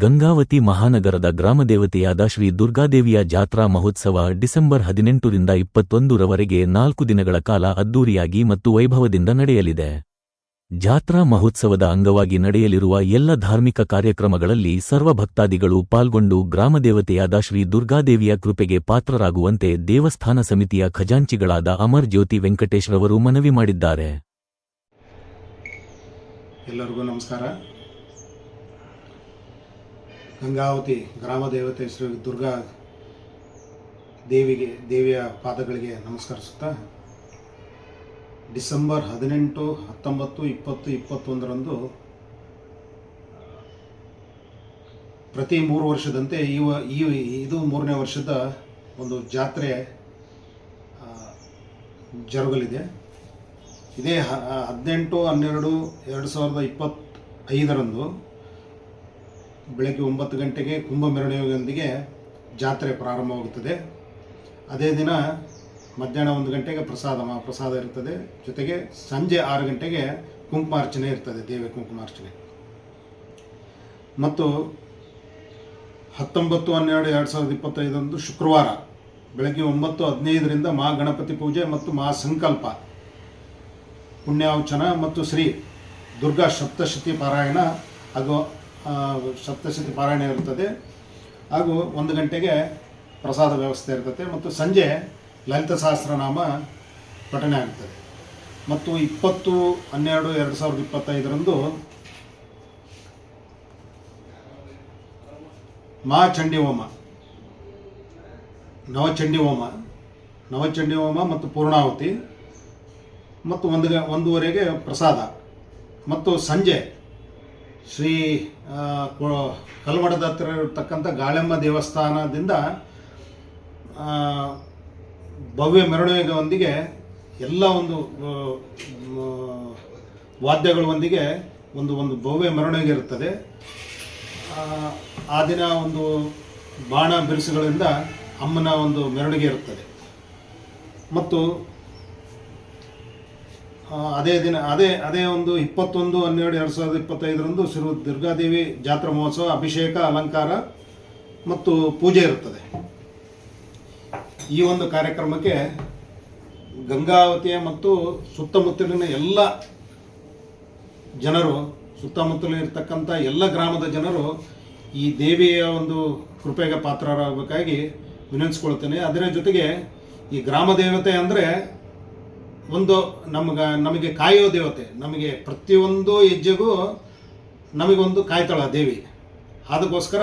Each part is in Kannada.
ಗಂಗಾವತಿ ಮಹಾನಗರದ ಗ್ರಾಮದೇವತೆಯಾದ ಶ್ರೀ ದುರ್ಗಾದೇವಿಯ ಜಾತ್ರಾ ಮಹೋತ್ಸವ ಡಿಸೆಂಬರ್ ಹದಿನೆಂಟರಿಂದ ಇಪ್ಪತ್ತೊಂದರವರೆಗೆ ನಾಲ್ಕು ದಿನಗಳ ಕಾಲ ಅದ್ದೂರಿಯಾಗಿ ಮತ್ತು ವೈಭವದಿಂದ ನಡೆಯಲಿದೆ. ಜಾತ್ರಾ ಮಹೋತ್ಸವದ ಅಂಗವಾಗಿ ನಡೆಯಲಿರುವ ಎಲ್ಲ ಧಾರ್ಮಿಕ ಕಾರ್ಯಕ್ರಮಗಳಲ್ಲಿ ಸರ್ವ ಭಕ್ತಾದಿಗಳು ಪಾಲ್ಗೊಂಡು ಗ್ರಾಮದೇವತೆಯಾದ ಶ್ರೀ ದುರ್ಗಾದೇವಿಯ ಕೃಪೆಗೆ ಪಾತ್ರರಾಗುವಂತೆ ದೇವಸ್ಥಾನ ಸಮಿತಿಯ ಖಜಾಂಚಿಗಳಾದ ಅಮರ್ ಜ್ಯೋತಿ ವೆಂಕಟೇಶ್ರವರು ಮನವಿ ಮಾಡಿದ್ದಾರೆ. ಎಲ್ಲರಿಗೂ ನಮಸ್ಕಾರ. ಗಂಗಾವತಿ ಗ್ರಾಮ ದೇವತೆ ಶ್ರೀ ದುರ್ಗಾ ದೇವಿಗೆ, ದೇವಿಯ ಪಾದಗಳಿಗೆ ನಮಸ್ಕರಿಸುತ್ತಾ, ಡಿಸೆಂಬರ್ ಹದಿನೆಂಟು, ಹತ್ತೊಂಬತ್ತು, ಇಪ್ಪತ್ತು, ಇಪ್ಪತ್ತೊಂದರಂದು ಪ್ರತಿ ಮೂರು ವರ್ಷದಂತೆ ಈ ಈ, ಇದು ಮೂರನೇ ವರ್ಷದ ಒಂದು ಜಾತ್ರೆ ಜರುಗಲಿದೆ. ಇದೇ ಹದಿನೆಂಟು, ಹನ್ನೆರಡು, ಎರಡು ಸಾವಿರದ ಇಪ್ಪತ್ತೈದರಂದು ಬೆಳಗ್ಗೆ ಒಂಬತ್ತು ಗಂಟೆಗೆ ಕುಂಭ ಮೆರವಣಿಗೆಯೊಂದಿಗೆ ಜಾತ್ರೆ ಪ್ರಾರಂಭವಾಗುತ್ತದೆ. ಅದೇ ದಿನ ಮಧ್ಯಾಹ್ನ ಒಂದು ಗಂಟೆಗೆ ಪ್ರಸಾದ ಮಹಾಪ್ರಸಾದ ಇರುತ್ತದೆ. ಜೊತೆಗೆ ಸಂಜೆ ಆರು ಗಂಟೆಗೆ ಕುಂಕುಮಾರ್ಚನೆ ಇರ್ತದೆ, ದೇವಿ ಕುಂಕುಮಾರ್ಚನೆ. ಮತ್ತು ಹತ್ತೊಂಬತ್ತು, ಹನ್ನೆರಡು, ಎರಡು ಸಾವಿರದ ಇಪ್ಪತ್ತೈದರಂದು ಶುಕ್ರವಾರ ಬೆಳಗ್ಗೆ ಒಂಬತ್ತು, ಹದಿನೈದರಿಂದ ಮಹಾ ಗಣಪತಿ ಪೂಜೆ ಮತ್ತು ಮಹಾ ಸಂಕಲ್ಪ. ಪುಣ್ಯಾವಚನ ಮತ್ತು ಶ್ರೀ ದುರ್ಗಾ ಸಪ್ತಶತಿ ಪಾರಾಯಣ ಹಾಗೂ ಸಪ್ತಶತಿ ಪಾರಾಯಣ ಇರುತ್ತದೆ. ಹಾಗೂ ಒಂದು ಗಂಟೆಗೆ ಪ್ರಸಾದ ವ್ಯವಸ್ಥೆ ಇರ್ತದೆ ಮತ್ತು ಸಂಜೆ ಲಲಿತ ಸಹಸ್ರನಾಮ ಪಠಣೆ ಆಗ್ತದೆ. ಮತ್ತು ಇಪ್ಪತ್ತು, ಹನ್ನೆರಡು, ಎರಡು ಸಾವಿರದ ಇಪ್ಪತ್ತೈದರಂದು ಮಹಾಚಂಡಿ ಹೋಮ ನವಚಂಡಿ ಹೋಮ ನವಚಂಡಿ ಹೋಮ ಮತ್ತು ಪೂರ್ಣಾವತಿ ಮತ್ತು ಒಂದು ಒಂದೂವರೆಗೆ ಪ್ರಸಾದ. ಮತ್ತು ಸಂಜೆ ಶ್ರೀ ಕಲ್ಮಠದ ಹತ್ತಿರ ಇರತಕ್ಕಂಥ ಗಾಳೆಮ್ಮ ದೇವಸ್ಥಾನದಿಂದ ಭವ್ಯ ಮೆರವಣಿಗೆಯೊಂದಿಗೆ ಎಲ್ಲ ಒಂದು ವಾದ್ಯಗಳೊಂದಿಗೆ ಒಂದು ಒಂದು ಭವ್ಯ ಮೆರವಣಿಗೆ ಇರುತ್ತದೆ. ಆ, ದಿನ ಒಂದು ಬಾಣ ಬಿರುಸುಗಳಿಂದ ಅಮ್ಮನ ಒಂದು ಮೆರವಣಿಗೆ ಇರುತ್ತದೆ. ಮತ್ತು ಅದೇ ದಿನ, ಅದೇ ಅದೇ ಒಂದು ಇಪ್ಪತ್ತೊಂದು, ಹನ್ನೆರಡು, ಎರಡು ಸಾವಿರದ ಇಪ್ಪತ್ತೈದರಂದು ಶ್ರೀ ದುರ್ಗಾದೇವಿ ಜಾತ್ರಾ ಮಹೋತ್ಸವ, ಅಭಿಷೇಕ, ಅಲಂಕಾರ ಮತ್ತು ಪೂಜೆ ಇರುತ್ತದೆ. ಈ ಒಂದು ಕಾರ್ಯಕ್ರಮಕ್ಕೆ ಗಂಗಾವತಿಯ ಮತ್ತು ಸುತ್ತಮುತ್ತಲಿನ ಎಲ್ಲ ಜನರು, ಸುತ್ತಮುತ್ತಲೂ ಇರತಕ್ಕಂಥ ಎಲ್ಲ ಗ್ರಾಮದ ಜನರು ಈ ದೇವಿಯ ಒಂದು ಕೃಪೆಗೆ ಪಾತ್ರರಾಗಬೇಕಾಗಿ ವಿನಂತಿಸ್ಕೊಳ್ತೇನೆ. ಅದರ ಜೊತೆಗೆ ಈ ಗ್ರಾಮ ದೇವತೆ ಅಂದರೆ ಒಂದು ನಮ್ಗೆ, ನಮಗೆ ಕಾಯೋ ದೇವತೆ, ನಮಗೆ ಪ್ರತಿಯೊಂದು ಹೆಜ್ಜೆಗೂ ನಮಗೊಂದು ಕಾಯ್ತಾಳ ದೇವಿ. ಅದಕ್ಕೋಸ್ಕರ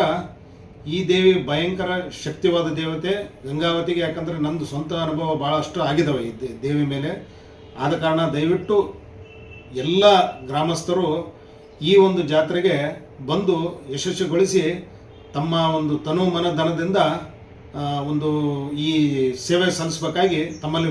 ಈ ದೇವಿ ಭಯಂಕರ ಶಕ್ತಿವಾದ ದೇವತೆ, ಗಂಗಾವತಿಗೆ ಯಾಕಂದರೆ ನಂದು ಸ್ವಂತ ಅನುಭವ ಭಾಳಷ್ಟು ಆಗಿದ್ದಾವೆ ಈ ದೇವಿ ಮೇಲೆ. ಆದ ಕಾರಣ ದಯವಿಟ್ಟು ಎಲ್ಲ ಗ್ರಾಮಸ್ಥರು ಈ ಒಂದು ಜಾತ್ರೆಗೆ ಬಂದು ಯಶಸ್ವಿಗೊಳಿಸಿ ತಮ್ಮ ಒಂದು ತನು ಮನ ಧನದಿಂದ ಒಂದು ಈ ಸೇವೆ ಸಲ್ಲಿಸಬೇಕಾಗಿ ತಮ್ಮಲ್ಲಿ